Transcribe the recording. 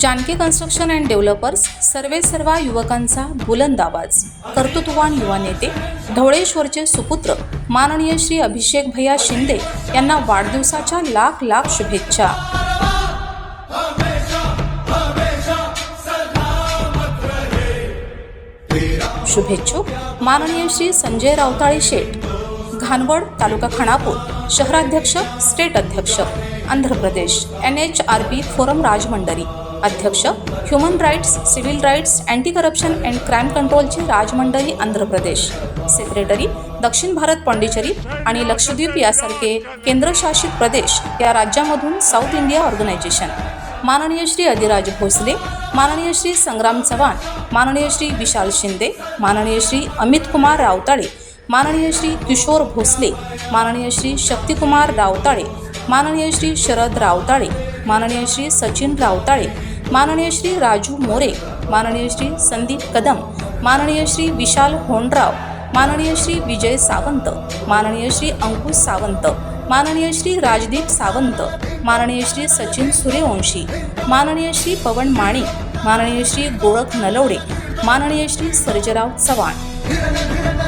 Janaki construction and developers सर्वे सर्वा युवकांचा बुलंद आवाज. कर्तृत्ववान युवा नेते धवळेश्वरचे सुपुत्र माननीय श्री अभिषेक भैया शिंदे यांना वाढदिवसाच्या लाख लाख शुभेच्छा. शुभेच्छुक माननीय श्री संजय रावताळे शेठ घानवड तालुका खानापूर शहराध्यक्ष स्टेट अध्यक्ष Andhra Pradesh N H R P forum Rajahmundry. अध्यक्ष human rights civil rights anti corruption and crime कंट्रोलची Rajahmundry Andhra Pradesh. Secretary दक्षिण भारत पॉंडिचेरी आणि लक्षद्वीप यासारखे केंद्रशासित प्रदेश या राज्यामधून साऊथ इंडिया ऑर्गनायझेशन माननीय श्री अधिराज भोसले माननीय श्री संग्राम चव्हाण माननीय श्री विशाल शिंदे माननीय श्री अमित कुमार रावताळे माननीय श्री किशोर भोसले माननीय श्री शक्तिकुमार रावताळे माननीय श्री शरद रावताळे माननीय श्री सचिन रावताळे माननीय श्री राजू मोरे माननीय श्री संदीप कदम माननीय श्री विशाल होंडराव माननीय श्री विजय सावंत माननीय श्री अंकुश सावंत माननीय श्री राजदीप सावंत माननीय श्री सचिन सूर्यवंशी माननीय श्री पवन माने माननीय श्री गोरख नलवडे माननीय श्री सर्जराव चव्हाण